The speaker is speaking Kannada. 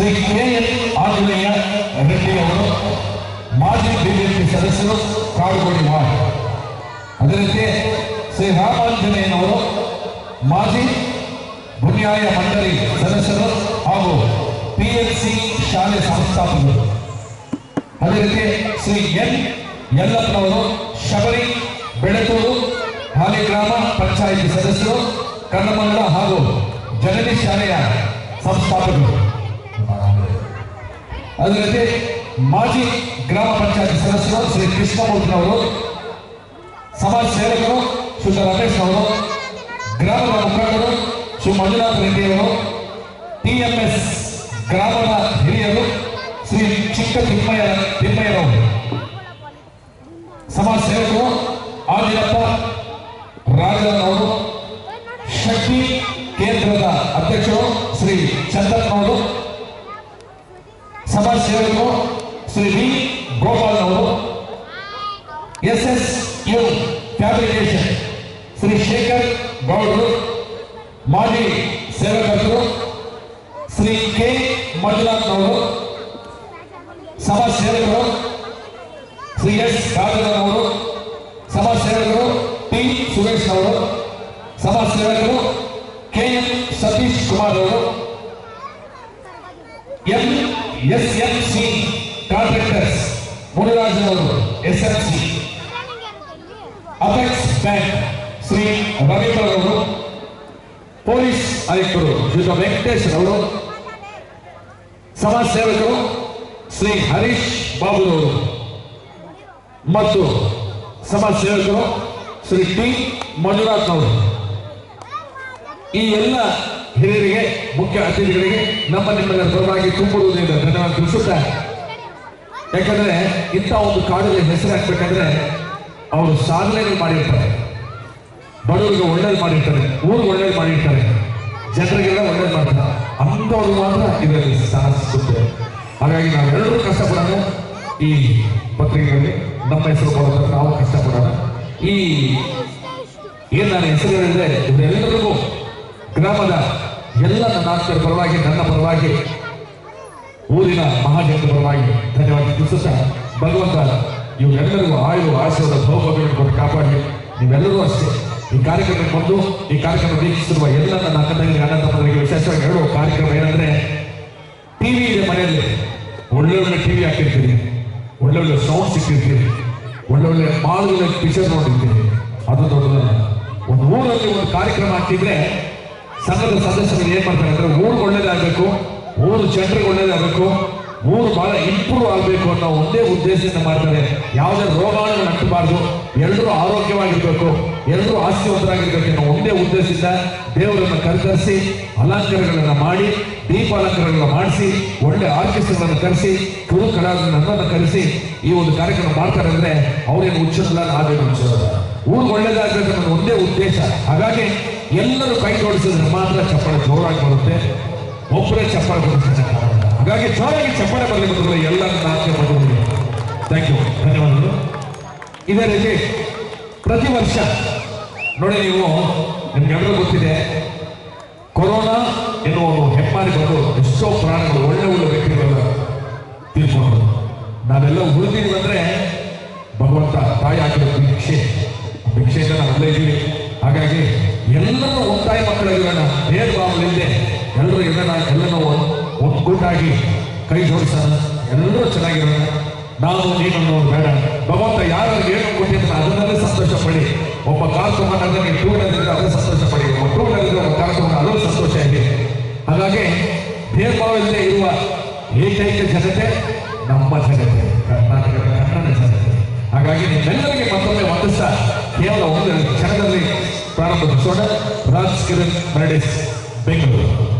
ಶ್ರೀ ಕೆ ಎಲ್ ಆಂಜನೇಯ ರೆಡ್ಡಿ ಅವರು ಮಾಜಿ ಬಿಜೆಪಿ ಸದಸ್ಯರು ಕಾಡುಗೋಡಿ ವಾರ್ಡ್. ಅದೇ ರೀತಿ ಶ್ರೀ ರಾಮಾಂಜನೇಯನವರು ಮಾಜಿ ಬುನ್ಯಾಯ ಮಂಡಳಿ ಸದಸ್ಯರು ಹಾಗೂ ಪಿ ಎಲ್ ಸಿ ಶಾಲೆ ಸಂಸ್ಥಾಪಕರು. ಅದೇ ರೀತಿ ಶ್ರೀ ಎನ್ ಯಲ್ಲಪ್ಪನವರು ಶಬರಿ ಬೆಳತೂರು ಹಾಲಿ ಗ್ರಾಮ ಪಂಚಾಯಿತಿ ಸದಸ್ಯರು ಕನ್ನಮಂಗಲ ಹಾಗೂ ಜನನಿ ಶಾಲೆಯ ಸಂಸ್ಥಾಪಕರು. ಅದೇ ರೀತಿ ಮಾಜಿ ಗ್ರಾಮ ಪಂಚಾಯತ್ ಸದಸ್ಯರು ಶ್ರೀ ಕೃಷ್ಣಮೂರ್ತಿನವರು ಸಮಾಜ ಸೇವಕರು ಶ್ರೀ ರಮೇಶ್ ಅವರು ಗ್ರಾಮದ ಮುಖಂಡರು ಶ್ರೀ ಮಂಜುನಾಥ್ ರೆಡ್ಡಿಯವರು ಟಿಎಂಎಸ್ ಗ್ರಾಮದ ಹಿರಿಯರು ಶ್ರೀ ಚಿಕ್ಕ ತಿಮ್ಮಯ್ಯ ತಿಮ್ಮಯ್ಯರವರು ಸಮಾಜ ಸೇವಕರು ಸಮಾಜ ಸೇವಕರು ಶ್ರೀ ವಿ ಗೋಪಾಲ್ ಅವರು S S U fabrication Shri Shekhar ಗೌಡರು ಮಾಜಿ ಸೇವಕರು ಶ್ರೀ ಕೆ ಮಂಜುನಾಥ್ ಅವರು ಸಮಾಜ ಸೇವಕರು ಶ್ರೀ ಎಸ್ ರಾಜನ್ ಅವರು ಸಮಾಜ ಸೇವಕರು ಟಿ ಸುರೇಶ್ ಅವರು ಸಮಾಜ ಸೇವಕರು ಕೆ ಎಂ ಸತೀಶ್ ಕುಮಾರ್ ಅವರು M S M C contractors ಅವರು S M C. Apex bank Shri Ravindra ಅವರು ಪೊಲೀಸ್ ಆಯುಕ್ತರು, ಶ್ರೀ ವೆಂಕಟೇಶ್ ಅವರು ಸಮಾಜ ಸೇವಕರು ಶ್ರೀ ಹರೀಶ್ ಬಾಬುರವರು ಮತ್ತು ಸಮಾಜ ಸೇವಕರು ಶ್ರೀ ಟಿ ಮಂಜುನಾಥ್ ಅವರು. ಈ ಎಲ್ಲ ಹಿರಿಯರಿಗೆ, ಮುಖ್ಯ ಅತಿಥಿಗಳಿಗೆ ನಮ್ಮ ನಿಮ್ಮೆಲ್ಲರ ಪರವಾಗಿ ತುಂಬುವುದರಿಂದ ಧನ್ಯವಾದ ತಿಳಿಸುತ್ತಾ. ಯಾಕಂದ್ರೆ ಇಂಥ ಒಂದು ಕಾಡಿಗೆ ಹೆಸರು ಹಾಕ್ಬೇಕಂದ್ರೆ ಅವರು ಸಾಧನೆ ಮಾಡಿರ್ತಾರೆ. ಬಡವರಿಗೆ ಒಳ್ಳೇದು ಮಾಡಿರ್ತಾರೆ. ಊರಿಗೆ ಒಳ್ಳೇದು ಮಾಡಿರ್ತಾರೆ. ಜನರಿಗೆಲ್ಲ ಒಳ್ಳೇದು ಮಾಡ್ತಾರೆ. ಅಂಥವ್ರು ಮಾತ್ರ ಇದರಲ್ಲಿ ಸಾಧಿಸುತ್ತೆ. ಹಾಗಾಗಿ ನಾವೆಲ್ಲರೂ ಕಷ್ಟಪಡೋಣ. ಈ ಪತ್ರಿಕೆಗಳಲ್ಲಿ ನಮ್ಮ ಹೆಸರು ಕೊಡೋದ್ರ ನಾವು ಕಷ್ಟಪಡೋಣ. ಈ ಏನ್ ನಾನು ಹೆಸರು ಹೇಳಿದ್ರೆ ಇವರೆಲ್ಲರಿಗೂ ಗ್ರಾಮದ ಎಲ್ಲ ನನ್ನ ಆಸ್ತರ ಪರವಾಗಿ, ನನ್ನ ಪರವಾಗಿ, ಊರಿನ ಮಹಾಜನರ ಪರವಾಗಿ ಧನ್ಯವಾದ ತಿಳಿಸುತ್ತಾ ಭಗವಂತ ಇವೆಲ್ಲರಿಗೂ ಆಯುವ ಆಶೀರ್ವಾದ ಸೌಭಾಗ್ಯಗಳನ್ನು ಕೊಟ್ಟು ಕಾಪಾಡಿ. ನೀವೆಲ್ಲರೂ ಅಷ್ಟೇ. ಈ ಕಾರ್ಯಕ್ರಮಕ್ಕೆ ಬಂದು, ಈ ಕಾರ್ಯಕ್ರಮ ವೀಕ್ಷಿಸಿರುವ ಎಲ್ಲ ನನ್ನ ಅಕ್ಕ ತಂಗಿ ಅಣ್ಣ ವಿಶೇಷವಾಗಿ ಹೇಳುವ ಕಾರ್ಯಕ್ರಮ ಏನಂದ್ರೆ ಟಿವಿ ಇದೆ ಮನೆಯಲ್ಲಿ. ಒಳ್ಳೆ ಒಳ್ಳೆ ಟಿವಿ ಹಾಕಿರ್ತೀರಿ. ಒಳ್ಳೆ ಒಳ್ಳೆ ಸೌಂಡ್ ಸಿಕ್ಕಿರ್ತೀರಿ. ಒಳ್ಳೆ ಒಳ್ಳೆ ಮಾಲ್ಗಳ ಪಿಕ್ಚರ್ ನೋಡಿರ್ತೀರಿ. ಅದು ದೊಡ್ಡದಲ್ಲ. ಒಂದು ಊರಲ್ಲಿ ಒಂದು ಕಾರ್ಯಕ್ರಮ ಹಾಕಿದ್ರೆ ಸಂಘದ ಸದಸ್ಯರು ಏನ್ ಮಾಡ್ತಾರೆ ಅಂದ್ರೆ ಊರು ಒಳ್ಳೇದಾಗಬೇಕು, ಊರು ಜನರಿಗೆ ಒಳ್ಳೇದಾಗಬೇಕು, ಊರು ಬಹಳ ಇಂಪ್ರೂವ್ ಆಗಬೇಕು ಅನ್ನೋ ಒಂದೇ ಉದ್ದೇಶದಿಂದ ಮಾಡ್ತಾರೆ. ಯಾವುದೇ ರೋಗಾಣುಗಳು ಅಂಟಬಾರ್ದು ಎಲ್ಲರೂ ಆರೋಗ್ಯವಾಗಿರ್ಬೇಕು ಎಲ್ಲರೂ ಆಸ್ತಿವಂತರಾಗಿರ್ಬೇಕು ಅನ್ನೋ ಒಂದೇ ಉದ್ದೇಶದಿಂದ ದೇವರನ್ನು ಕರೆತರಿಸಿ, ಅಲಂಕಾರಗಳನ್ನು ಮಾಡಿ ದೀಪ ಮಾಡಿಸಿ, ಒಳ್ಳೆ ಆರ್ಕೆಸ್ಟ್ರಾಗಳನ್ನು ಕರೆಸಿ, ಕುರು ಕಲಾವಿದರನ್ನ ಕರೆಸಿ ಈ ಒಂದು ಕಾರ್ಯಕ್ರಮ ಮಾಡ್ತಾರೆ ಅಂದ್ರೆ ಅವ್ರೇನು ಹುಚ್ಚಲ್ಲ ನಾವೇನು ಹುಚ್ಚಲ್ಲ ಊರು ಒಳ್ಳೇದಾಗಬೇಕು ಅನ್ನೋ ಒಂದೇ ಉದ್ದೇಶ. ಹಾಗಾಗಿ ಎಲ್ಲರೂ ಕೈ ಜೋಡಿಸಿದ್ರೆ ಮಾತ್ರ ಚಪ್ಪಾಳೆ ಜೋರಾಗಿ ಬರುತ್ತೆ. ಒಬ್ಬರೇ ಚಪ್ಪಾಳೆ ಬರುತ್ತೆ ಹಾಗಾಗಿ ಜೋರಾಗಿ ಚಪ್ಪಾಳೆ ಬರಲಿಕ್ಕೆ ಬರ್ತದೆ ಎಲ್ಲರೂ ನಾಲ್ಕು ಮಾಡೋದು ಥ್ಯಾಂಕ್ ಯು ಧನ್ಯವಾದಗಳು. ಇದೇ ರೀತಿ ಪ್ರತಿ ವರ್ಷ ನೋಡಿ ನೀವು ನಿಮ್ಗೆಲ್ಲರೂ ಗೊತ್ತಿದೆ, ಕೊರೋನಾ ಎನ್ನುವ ಹೆಮ್ಮಾರಿ ಬಂದು ಎಷ್ಟೋ ಪ್ರಾಣಗಳು ಒಳ್ಳೆ ಒಳ್ಳೆ ವ್ಯಕ್ತಿಗಳು ತಿಳ್ಕೊಂಡು ನಾವೆಲ್ಲ ಉಳಿದೀವಿ ಅಂದರೆ ಭಗವಂತ ತಾಯಿ ಆಗಿರೋ ಭಿಕ್ಷೆ. ಭಿಕ್ಷೆಯಿಂದ ನಾವು ಇದ್ದೀವಿ. ಹಾಗಾಗಿ ಎಲ್ಲರೂ ಒತ್ತಾಯ ಮಕ್ಕಳಿರೋಣ ಭೇದ ಭಾವಗಳಿಲ್ಲದೆ ಎಲ್ಲರೂ ಎಲ್ಲನೂ ಒಂದ್- ಒಗ್ಗೂಟಾಗಿ ಕೈ ಜೋಡಿಸೋಣ. ಎಲ್ಲರೂ ಚೆನ್ನಾಗಿರೋಣ. ನಾವು ನೀನು ಬೇಡ. ಭಗವಂತ ಯಾರು ಏನು ಕೊಟ್ಟಿದ್ದಾನೆ ಅದನ್ನೇ ಸಂತೋಷ ಪಡಿ. ಒಬ್ಬ ಕಾರ್ ತಗೊಂಡಾಗ ಟೂ ವೀಲರ್ ಇದ್ರೆ ಅದೇ ಸಂತೋಷ ಪಡಿ. ಒಬ್ಬ ಟೂ ಒಬ್ಬ ಕಾರ್ ತಗೊಂಡು ಅದೂ ಸಂತೋಷ ಇದೆ. ಹಾಗಾಗಿ ಭೇದ ಭಾವ ಇಲ್ಲದೆ ಇರುವ ಏಕೈಕ ಜನತೆ ನಮ್ಮ ಜನತೆ. ಕರ್ನಾಟಕದ ಕನ್ನಡ ಜನತೆ. ಹಾಗಾಗಿ ನಿಮ್ಮೆಲ್ಲರಿಗೆ ಮತ್ತೊಮ್ಮೆ ವಂದಿಸ್ತಾ ಕೇವಲ ಒಂದು ಕ್ಷಣದಲ್ಲಿ ಪ್ರಾರಂಭಿಸೋಣ ರಾಜ್ ಕಿರಣ್ ಮೆರಡಿಸ್ ಬೆಂಗಳೂರು